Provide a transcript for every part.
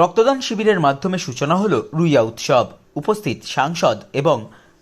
রক্তদান শিবিরের মাধ্যমে সূচনা হল রুইয়া উৎসব। উপস্থিত সাংসদ এবং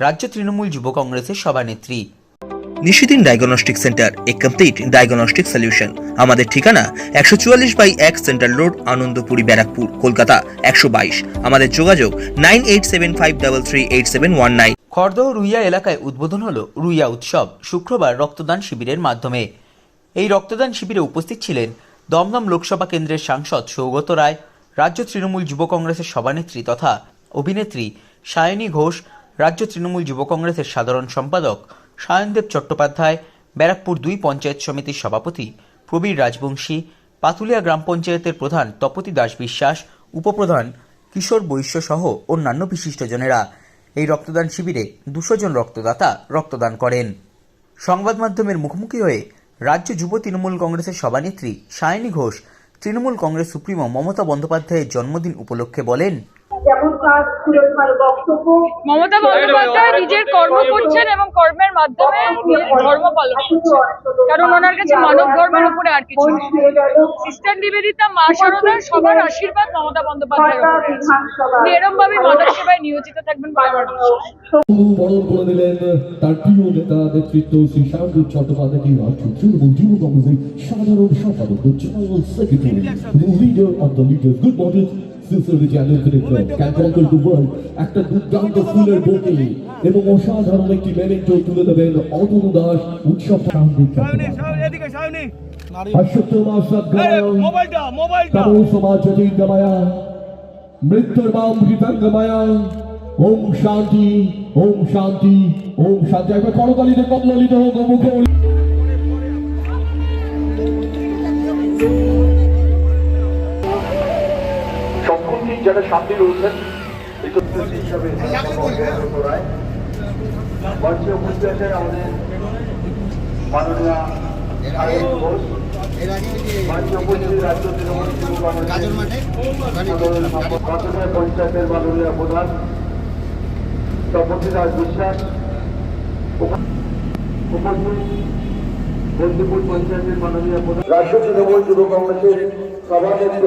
রাজ্য তৃণমূল যুব কংগ্রেসের সভানেত্রী। নিশিদিন ডায়াগনস্টিক সেন্টার এ কমপ্লিট ডায়াগনস্টিক সলিউশন। আমাদের ঠিকানা একশো চুয়াল্লিশ বাই এক সেন্ট্রাল রোড আনন্দপুরি ব্যারাকপুর কলকাতা একশো বাইশ। আমাদের যোগাযোগ nine eight seven five double three eight seven one nine. Khardah Ruiya এলাকায় উদ্বোধন হল রুইয়া উৎসব শুক্রবার রক্তদান শিবিরের মাধ্যমে। এই রক্তদান শিবিরে উপস্থিত ছিলেন দমদম লোকসভা কেন্দ্রের সাংসদ সৌগত রায় রাজ্য তৃণমূল যুব কংগ্রেসের সভানেত্রী তথা অভিনেত্রী সায়নী ঘোষ, রাজ্য তৃণমূল যুব কংগ্রেসের সাধারণ সম্পাদক সায়নদেব চট্টোপাধ্যায়, ব্যারাকপুর দুই পঞ্চায়েত সমিতির সভাপতি প্রবীর রাজবংশী, পাতুলিয়া গ্রাম পঞ্চায়েতের প্রধান তপতি দাস বিশ্বাস, উপপ্রধান কিশোর বৈশ্য সহ অন্যান্য বিশিষ্টজনেরা এই রক্তদান শিবিরে দুশো জন রক্তদাতা রক্তদান করেন। সংবাদ মাধ্যমের মুখোমুখি হয়ে রাজ্য যুব তৃণমূল কংগ্রেসের সভানেত্রী সায়নী ঘোষ তৃণমূল কংগ্রেস সুপ্রিমো মমতা বন্দ্যোপাধ্যায়ের জন্মদিন উপলক্ষে বলেন যেমন তার বক্তব্য মমতা বন্দ্যোপাধ্যায় নিজের কর্ম করছেন এবং কর্মের মাধ্যমে ধর্ম পালন করছেন। কারণ ওনার কাছে মানব ধর্মের উপরে আর কিছু সিস্টার নিবেদিতা মা শারদার সবার আশীর্বাদ মমতা বন্দ্যোপাধ্যায়ের উপরে। উনি এরম ভাবে মানব সেবায় নিয়োজিত থাকবেন বলে আমার বিশ্বাস বরণ করে দিলেন তার প্রিয় নেতা নেতৃত্ব শ্রী শান্তু চট্টোপাধ্যায়কে তৃণমূল যুব কংগ্রেসের সাধারণ সম্পাদক leaders. একটা দুর্দান্ত ফুলের বোকে এবং অসাধারণ একটি মেমেন্টো তুলে দেবেন অতনু দাস উৎসব মৃত্যুর মাম হৃতাঙ্গময়া ওম শান্তি ওম শান্তি ওম শান্তি। একবার করতালিতে কমলিত হোক মুখে যারা সামনে রয়েছেন পঞ্চায়েতের মাননীয় প্রধান তপতি দাস বিশ্বাস বন্দিপুর পঞ্চায়েতের মাননীয় প্রধান। রাজ্য তৃণমূল যুব কংগ্রেসের সভানেত্রী